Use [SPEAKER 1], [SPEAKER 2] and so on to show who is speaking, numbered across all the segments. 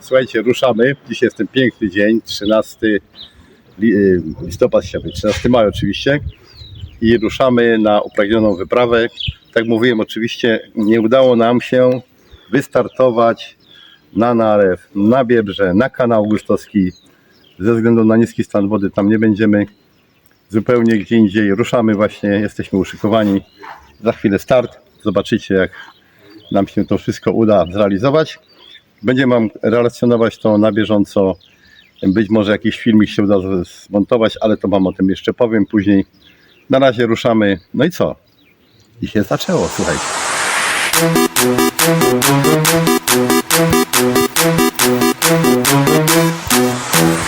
[SPEAKER 1] Słuchajcie, ruszamy. Dzisiaj jest ten piękny dzień, 13 li- y, listopad, chciałbym powiedzieć, 13 maja oczywiście. I ruszamy na upragnioną wyprawę. Tak mówiłem, oczywiście nie udało nam się wystartować na Narew, na Biebrze, na kanał Augustowski. Ze względu na niski stan wody tam nie będziemy. Zupełnie gdzie indziej ruszamy właśnie, jesteśmy uszykowani. Za chwilę start. Zobaczycie jak nam się to wszystko uda zrealizować. Będziemy Wam relacjonować to na bieżąco. Być może jakiś filmik się uda zmontować, ale to Wam o tym jeszcze powiem później. Na razie ruszamy. No i co? I się zaczęło, słuchajcie.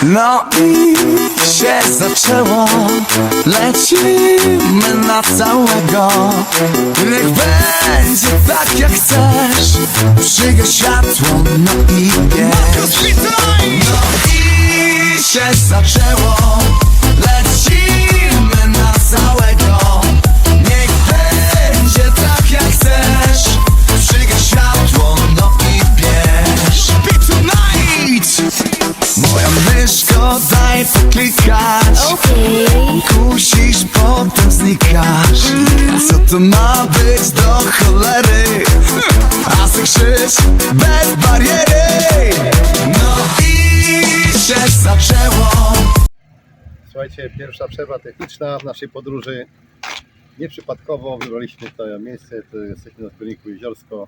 [SPEAKER 2] No i się zaczęło. Lecimy na całego. Niech będzie tak jak chcesz. Przygaś światło, no i wiesz No i się zaczęło daj poklikać Kusisz, potem znikasz. Co to ma być do cholery? A se krzyż bez bariery. No i się zaczęło.
[SPEAKER 1] Słuchajcie, pierwsza przerwa techniczna w naszej podróży. Nieprzypadkowo wybraliśmy to miejsce, to jesteśmy na zbiorniku Jeziorsko,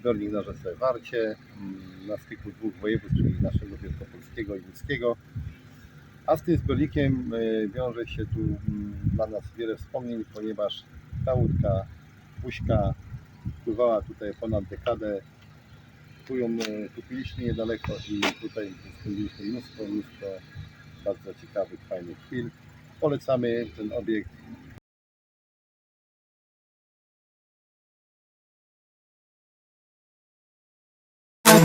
[SPEAKER 1] zbiornik na rzece Warcie, mm, na styku dwóch województw, czyli naszego wielkopolskiego i łódzkiego. A z tym zbiornikiem e, wiąże się tu mm, dla nas wiele wspomnień, ponieważ ta łódka, Puśka, pływała tutaj ponad dekadę. Tu ją e, kupiliśmy niedaleko i tutaj spędziliśmy mnóstwo, mnóstwo bardzo ciekawych, fajnych chwil. Polecamy ten obiekt.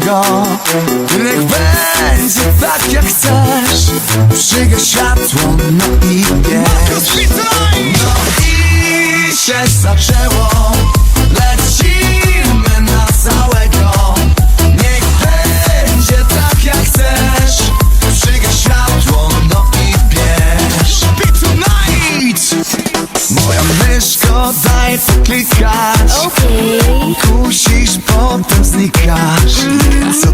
[SPEAKER 2] Niech będzie tak jak chcesz. Przygaś światło, no i No i się zaczęło. Lecimy na całego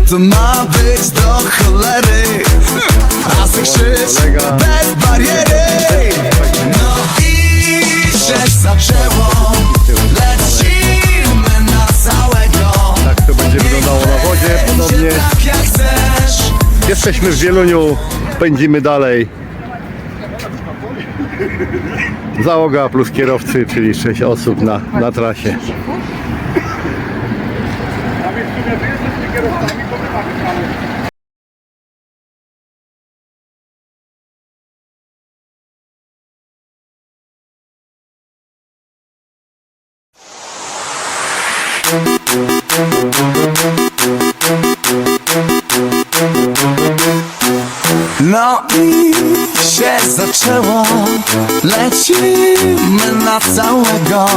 [SPEAKER 2] to ma być do cholery? A se krzyż
[SPEAKER 1] kolega.
[SPEAKER 2] bez bariery No i się zaczęło Lecimy na całego
[SPEAKER 1] Tak to będzie wyglądało na wodzie podobnie.
[SPEAKER 2] Tak jak chcesz
[SPEAKER 1] Jesteśmy w Wieluniu, pędzimy dalej. Załoga plus kierowcy, czyli 6 osób na, na trasie.
[SPEAKER 2] No i się zaczęło. Lecimy na całego.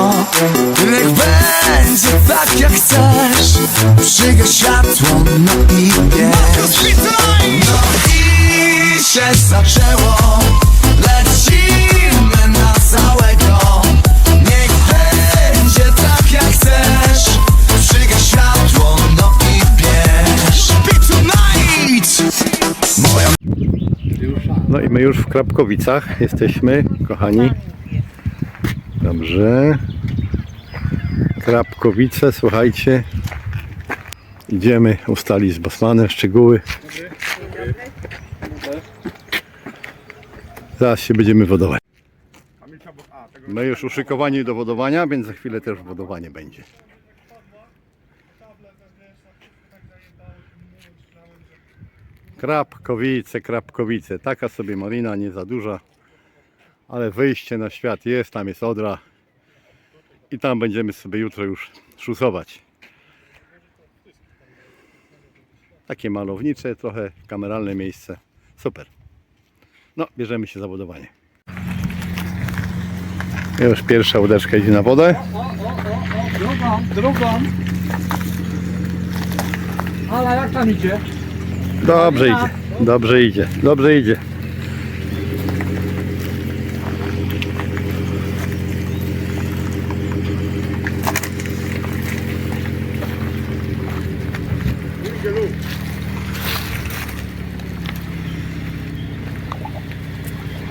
[SPEAKER 2] Niech będzie tak jak chcesz. Przygaś światło, no i
[SPEAKER 1] my już w Krapkowicach jesteśmy, kochani. Dobrze. Krapkowice, słuchajcie. Idziemy ustalić z Bosmanem szczegóły. Zaraz się będziemy wodować. My już uszykowani do wodowania, więc za chwilę też wodowanie będzie. Krapkowice, Krapkowice. Taka sobie marina, nie za duża, ale wyjście na świat jest, tam jest Odra i tam będziemy sobie jutro już szusować. Takie malownicze, trochę kameralne miejsce. Super. No, bierzemy się za wodowanie. Już pierwsza łódeczka idzie na wodę.
[SPEAKER 3] Drugą, drugą. Ale jak tam idzie?
[SPEAKER 1] Dobrze idzie, dobrze idzie, dobrze idzie.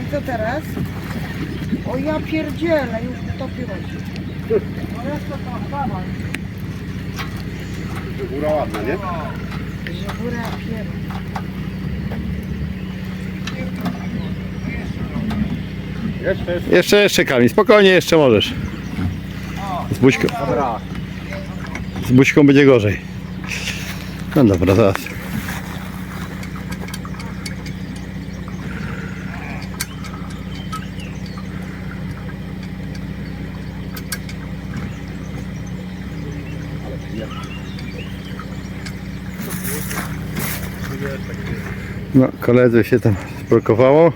[SPEAKER 4] I co teraz? O ja pierdzielę, już utopiłeś.
[SPEAKER 3] No jeszcze tam, dawaj.
[SPEAKER 1] Góra ładna, nie?
[SPEAKER 4] Że góra pier...
[SPEAKER 1] Jeszcze, jeszcze Kamil, spokojnie jeszcze możesz. Z buźką, z buźką będzie gorzej. No dobra, zaraz. No, koledzy się tam zblokowało,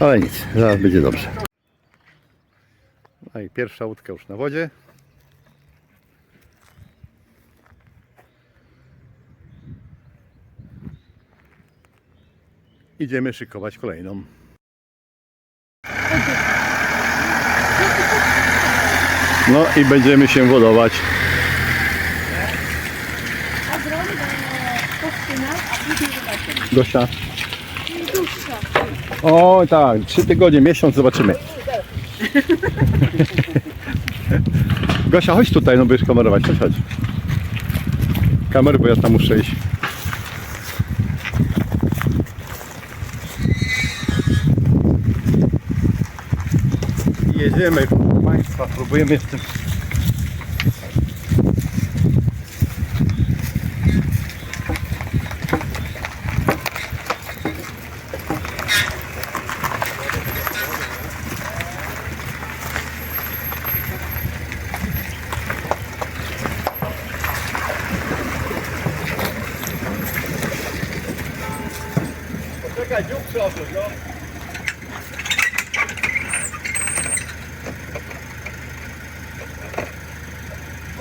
[SPEAKER 1] ale nic, zaraz będzie dobrze. No i pierwsza łódka już na wodzie. Idziemy szykować kolejną. No i będziemy się wodować. Gosia. O tak, trzy tygodnie, miesiąc, zobaczymy. Gosia, chodź tutaj, no będziesz kamerować, chodź, chodź. Kamer, bo ja tam muszę iść. Jedziemy, proszę Państwa, próbujemy w tym Czekaj, dziób przodu, no.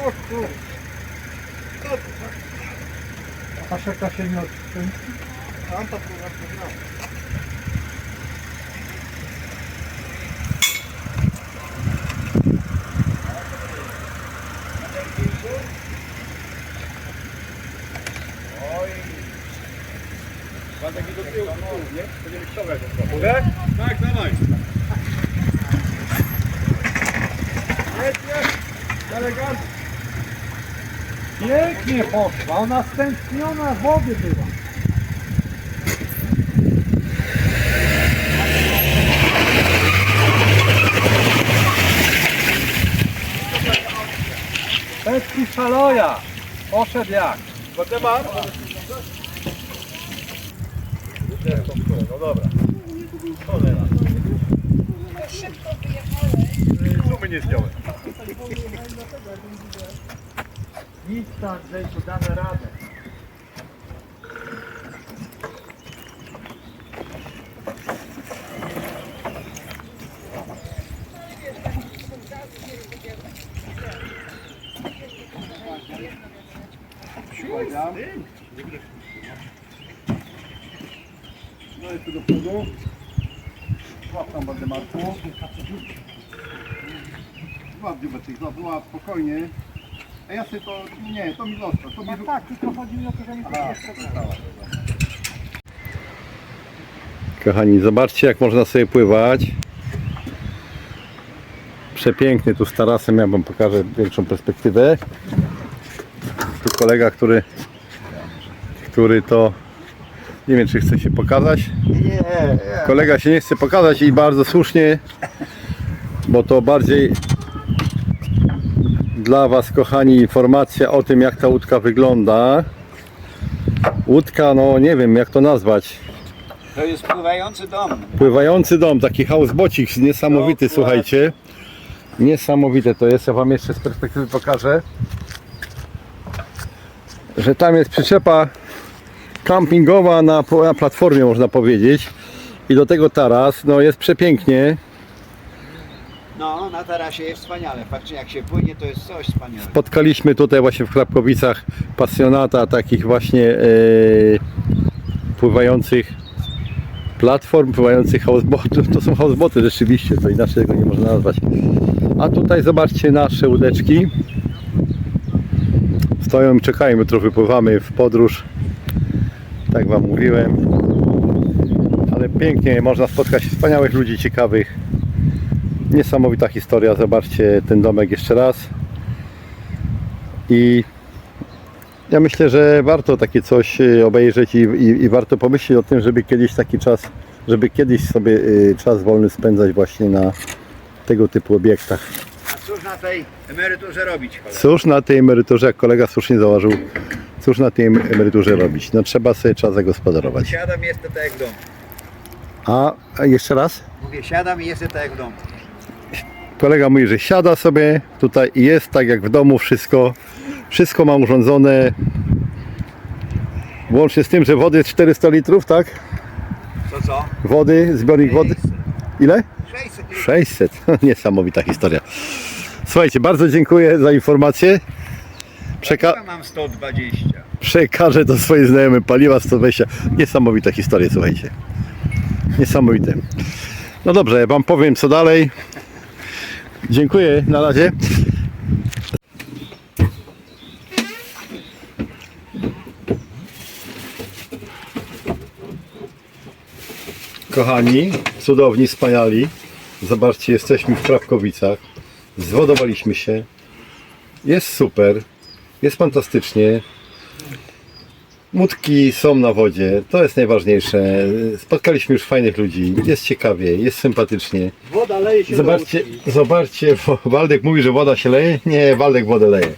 [SPEAKER 3] O kur... Kaszeka się nie odkręci. Tam to kurwa przegrał.
[SPEAKER 1] Taki do tyłu, do tyłu, nie? Tak, dawaj.
[SPEAKER 3] Pięknie poszła, ona stęskniona w wodzie była. Petki szaloja! Poszedł jak?
[SPEAKER 1] No dobra. Cholera. Sumy nie zdjąłem.
[SPEAKER 3] Nic tam, Andrzejku, damy radę.
[SPEAKER 1] No jest tu do przodu. Złap tam Waldemarku. Złap dziubeczek, złap, złap, spokojnie. A ja sobie to, nie, to mi zostaw, to mi...
[SPEAKER 3] Tak, tak, tylko chodzi mi o to, że mi to nie.
[SPEAKER 1] Kochani, zobaczcie jak można sobie pływać. Przepiękny tu z tarasem, ja wam pokażę większą perspektywę. Tu kolega, który, który to nie wiem czy chce się pokazać. Kolega się nie chce pokazać i bardzo słusznie, bo to bardziej dla Was kochani informacja o tym jak ta łódka wygląda. Łódka, no nie wiem jak to nazwać.
[SPEAKER 5] To jest pływający dom.
[SPEAKER 1] Pływający dom, taki housebocik niesamowity,
[SPEAKER 5] Dokładnie.
[SPEAKER 1] słuchajcie. Niesamowite to jest, ja wam jeszcze z perspektywy pokażę. Że tam jest przyczepa campingowa na, na platformie można powiedzieć. I do tego taras, no jest przepięknie.
[SPEAKER 5] No, na tarasie jest wspaniale. Faktycznie jak się płynie, to jest coś wspaniałego.
[SPEAKER 1] Spotkaliśmy tutaj właśnie w Chrapkowicach pasjonata takich właśnie e, pływających platform, pływających houseboatów. To są houseboaty rzeczywiście, to inaczej tego nie można nazwać. A tutaj zobaczcie nasze łódeczki. Stoją i czekają, jutro wypływamy w podróż. Tak Wam mówiłem. Ale pięknie, można spotkać wspaniałych ludzi, ciekawych. Niesamowita historia, zobaczcie ten domek jeszcze raz. I ja myślę, że warto takie coś y, obejrzeć i, i, i warto pomyśleć o tym, żeby kiedyś taki czas, żeby kiedyś sobie y, czas wolny spędzać właśnie na tego typu obiektach.
[SPEAKER 5] A cóż na tej emeryturze robić? cholera?
[SPEAKER 1] Cóż na tej emeryturze, jak kolega słusznie zauważył, cóż na tej emeryturze robić? No trzeba sobie czas zagospodarować.
[SPEAKER 5] Siadam i jestem tak jak w domu.
[SPEAKER 1] A, a jeszcze raz?
[SPEAKER 5] Mówię, siadam i jestem tak jak w domu.
[SPEAKER 1] Kolega mówi, że siada sobie tutaj i jest tak jak w domu wszystko. Wszystko ma urządzone. Łącznie z tym, że wody jest 400 litrów, tak?
[SPEAKER 5] Co, co?
[SPEAKER 1] Wody, zbiornik wody.
[SPEAKER 5] 600.
[SPEAKER 1] Ile?
[SPEAKER 5] 600.
[SPEAKER 1] 600. Niesamowita historia. Słuchajcie, bardzo dziękuję za informację. Przeka
[SPEAKER 5] mam 120.
[SPEAKER 1] przekażę to swojej znajomej paliwa 120. Niesamowita historia, słuchajcie. Niesamowite. No dobrze, ja wam powiem co dalej. Dziękuję, na razie. Kochani, cudowni, wspaniali. Zobaczcie, jesteśmy w Krawkowicach. Zwodowaliśmy się. Jest super. Jest fantastycznie. Łódki są na wodzie, to jest najważniejsze. Spotkaliśmy już fajnych ludzi, jest ciekawie, jest sympatycznie.
[SPEAKER 3] Woda leje się
[SPEAKER 1] Zobaczcie, zobaczcie, Waldek mówi, że woda się leje. Nie, Waldek wodę leje.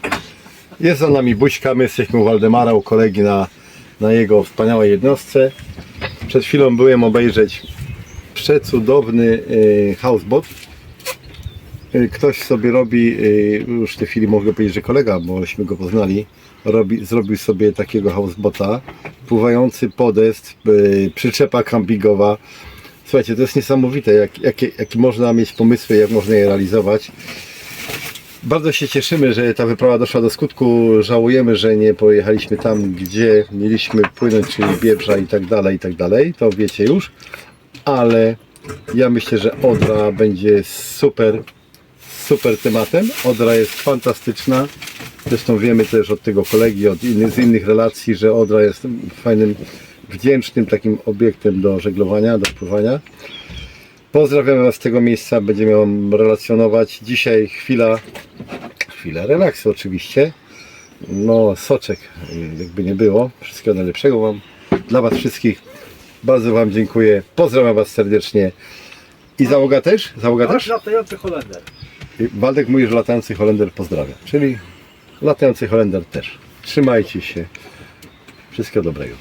[SPEAKER 1] Jest za nami Buźka, my jesteśmy u Waldemara, u kolegi na, na jego wspaniałej jednostce. Przed chwilą byłem obejrzeć przecudowny y, houseboat. Y, Ktoś sobie robi, y, już w tej chwili mogę powiedzieć, że kolega, bośmy go poznali, robi, zrobił sobie takiego houseboata, pływający podest, y, przyczepa campingowa. Słuchajcie, to jest niesamowite, jak, jakie można mieć pomysły, jak można je realizować. Bardzo się cieszymy, że ta wyprawa doszła do skutku. Żałujemy, że nie pojechaliśmy tam, gdzie mieliśmy płynąć, czyli Biebrza i tak dalej, i tak dalej. To wiecie już. Ale ja myślę, że Odra będzie super, super tematem. Odra jest fantastyczna. Zresztą wiemy też od tego kolegi, od innych, z innych relacji, że Odra jest fajnym, wdzięcznym takim obiektem do żeglowania, do pływania. Pozdrawiamy Was z tego miejsca, będziemy Wam relacjonować. Dzisiaj chwila, chwila relaksu oczywiście. No, soczek, jakby nie było. Wszystkiego najlepszego Wam, dla Was wszystkich. Bardzo Wam dziękuję. Pozdrawiam Was serdecznie. I załoga też? Załoga też?
[SPEAKER 3] Latający Holender.
[SPEAKER 1] Waldek mówi, że latający Holender pozdrawia. Czyli latający Holender też. Trzymajcie się. Wszystkiego dobrego.